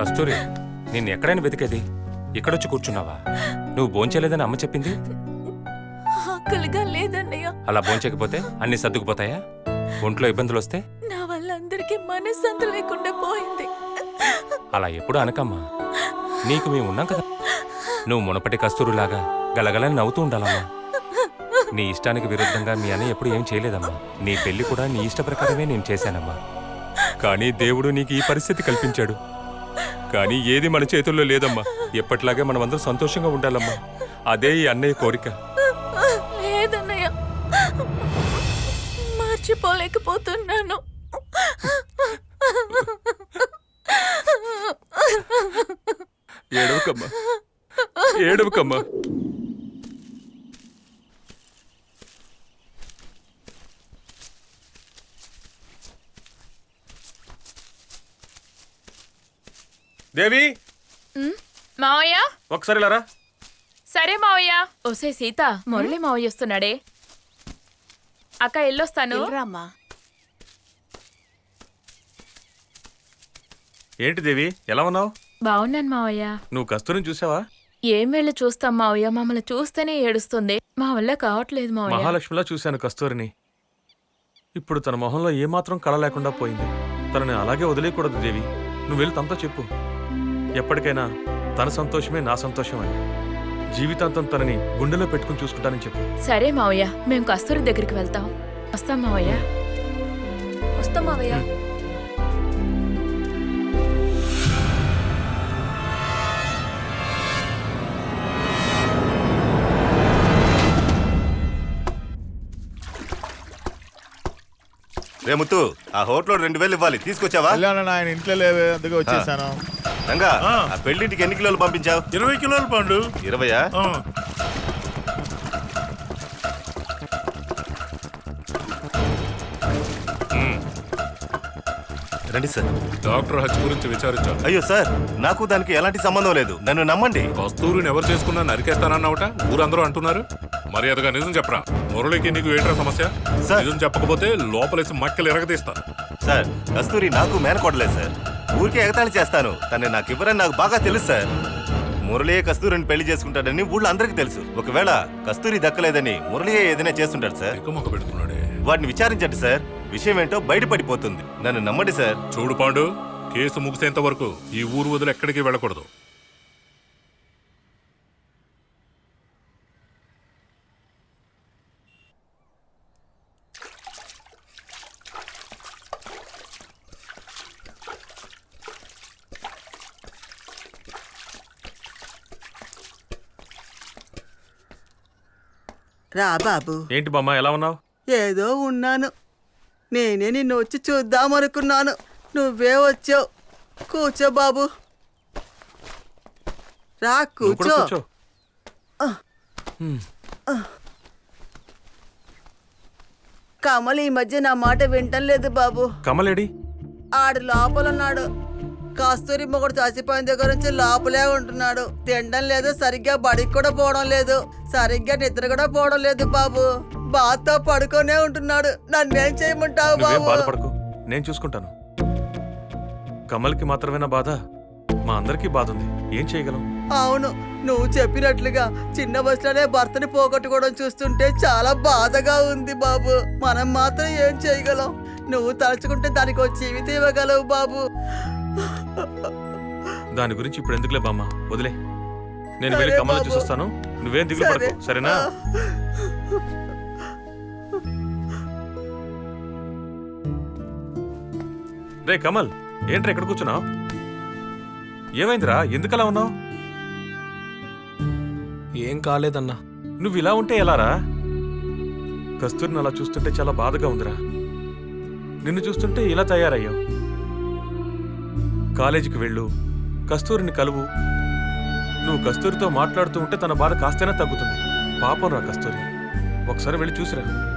కస్తూరి నిన్ను ఎక్కడైనా వెతికేది? ఇక్కడొచ్చి కూర్చున్నావా? నువ్వు భోంచేయలేదని అమ్మ చెప్పింది? ఆకలిగా లేదన్నయ్య. అలా భోంచకపోతే అన్ని సర్దుకుపోతాయా? ఒంట్లో ఇబ్బందులు వస్తే? నా వల్ల అందరికీ మనశ్శాంతి లేకుండా పోయింది. అలా ఎప్పుడు అనకమ్మా? నీకు మేము ఉన్నాం కదా. నువ్వు మునపటి కస్తూరులాగా గలగలని నవ్వుతూ ఉండాలమ్మా. నీ ఇష్టానికి విరుద్ధంగా మీ అన్నయ్య ఎప్పుడు ఏం చేయలేదమ్మా. నీ పెళ్ళి కూడా నీ ఇష్ట ప్రకారమే నేను చేశానమ్మా. కానీ దేవుడు నీకు ఈ పరిస్థితి కల్పించాడు. కానీ ఏది మన చేతుల్లో లేదమ్మా. ఎప్పటిలాగే మనమందరం సంతోషంగా ఉండాలమ్మా. అదే ఈ అన్నయ్య కోరిక. లేదన్నయ్య. మర్చిపోలేకపోతున్నాను. ఏడవకమ్మా. ఏడవకమ్మా. దేవి? మావయ్య? ఒకసారి లారా సరే మావయ్య. ఓసే సీత మురళి మావయ్య వస్తున్నాడే. అక్క ఎల్లొస్తాను. రామ్మా ఏంటి దేవి ఎలా ఉన్నావు? బాగున్నాను మావయ్య. నువ్వు కస్తూరిని చూసావా? ఏం వెళ్ళి చూస్తాం మావయ్య? మమ్మల్ని చూస్తేనే ఏడుస్తుంది. మా వల్ల కావట్లేదు మావయ్య. మహాలక్ష్మిలా చూశాను కస్తూరిని. ఇప్పుడు తన మొహంలో ఏమాత్రం కళ లేకుండా పోయింది. తనని అలాగే వదిలేయకూడదు దేవి. నువ్వు వెళ్ళి తనతో చెప్పు. ఎప్పటికైనా తన సంతోషమే నా సంతోషం అని జీవితాంతం తనని గుండెలో పెట్టుకుని చూసుకుంటానని చెప్పు. సరే మావయ్య మేము కస్తూరి దగ్గరికి వెళ్తాం. వస్తాం మావయ్య. వస్తాం మావయ్య. రే ముత్తు ఆ హోటల్లో రెండు వేలు ఇవ్వాలి. తీసుకొచ్చావా? ఆయన ఇంట్లో లేవే అందుకే వచ్చేసాను. రంగా ఆ. పెళ్ళింటికి ఎన్ని కిలోలు పంపించావు? ఇరవై కిలోలు పండు. ఇరవయా? రండి సార్. డాక్టర్ హత్య గురించి విచారించాను అయ్యో సార్ నాకు దానికి ఎలాంటి సంబంధం లేదు. నన్ను నమ్మండి. కస్తూరిని ఎవరు చేసుకున్నా నరికేస్తానన్నావుట? ఊరందరూ అంటున్నారు. మర్యాదగా నిజం చెప్పరా? మురళికి నీకు ఏంట్రా సమస్య? సార్. నిజం చెప్పకపోతే లోపలేసి మక్కలు ఎరగదీస్తా. సార్ కస్తూరి నాకు మేనకోడలేదు సార్. ఊరికే ఎగతాళి చేస్తాను. తను నాకు ఇవ్వరని నాకు బాగా తెలుసు సార్. మురళియే కస్తూరిని పెళ్ళి చేసుకుంటాడని ఊళ్ళో అందరికీ తెలుసు. ఒకవేళ కస్తూరి దక్కలేదని మురళియే ఏదైనా చేస్తుంటాడు సార్. ఎక్కువ పెడుతున్నాడే. వాడిని విచారించండి సార్. విషయం ఏంటో బయటపడిపోతుంది. నన్ను నమ్మండి సార్. చూడు పాండు కేసు ముగిసేంత వరకు ఈ ఊరు వదిలి ఎక్కడికి వెళ్ళకూడదు. రా బాబు. ఏంటి బామ్మ ఎలా ఉన్నావు? ఏదో ఉన్నాను. నేనే నిన్ను వచ్చి చూద్దామనుకున్నాను. నువ్వే వచ్చావు. కూర్చో బాబు. రా కూర్చో. కమల్ ఈ మధ్య నా మాట వింటం లేదు బాబు. కమలేడి? ఆడు లోపల ఉన్నాడు కస్తూరి మొగుడు చచ్చిపోయిన దగ్గర నుంచి లోపలే ఉంటున్నాడు. తినడం లేదు సరిగ్గా బడికి కూడా పోవడం లేదు. సరిగ్గా నిద్ర కూడా పోవడం లేదు బాబు. బాతో పడుకొనే ఉంటున్నాడు. నన్నేం చేయమంటావు నువ్వేం బాబు? బాధపడకు. నేను చూసుకుంటాను. కమల్కి మాత్రమేనా బాధ? మా అందరికీ బాధ ఉంది. ఏం చేయగలం? అవును. నువ్వు చెప్పినట్లుగా చిన్న వయసులోనే భర్తని పోగొట్టుకోవడం చూస్తుంటే చాలా బాధగా ఉంది బాబు. మనం మాత్రం ఏం చేయగలం? నువ్వు తలుచుకుంటే దానికి ఒక జీవితం ఇవ్వగలవు బాబు. దాని గురించి ఇప్పుడు ఎందుకులే బామ్మ? వదిలే. నేను సరే వెళ్ళి కమల్ బాబు. చూసొస్తాను. నువ్వేం దిగులు సరే. పడకు సరేనా? రే కమల్ ఏంట్రా ఇక్కడ కూర్చున్నావు? ఏమైందిరా? ఎందుకలా ఉన్నావు? ఏం కాలేదన్నా. నువ్వు ఇలా ఉంటే ఎలారా? కస్తూరిని అలా చూస్తుంటే చాలా బాధగా ఉందిరా. నిన్ను చూస్తుంటే ఇలా తయారయ్యావు. కాలేజీకి వెళ్ళు కస్తూరిని కలువు. నువ్వు కస్తూరితో మాట్లాడుతూ ఉంటే తన బాధ కాస్తైనా తగ్గుతుంది. పాపం రా కస్తూరి. ఒకసారి వెళ్ళి చూసిరా.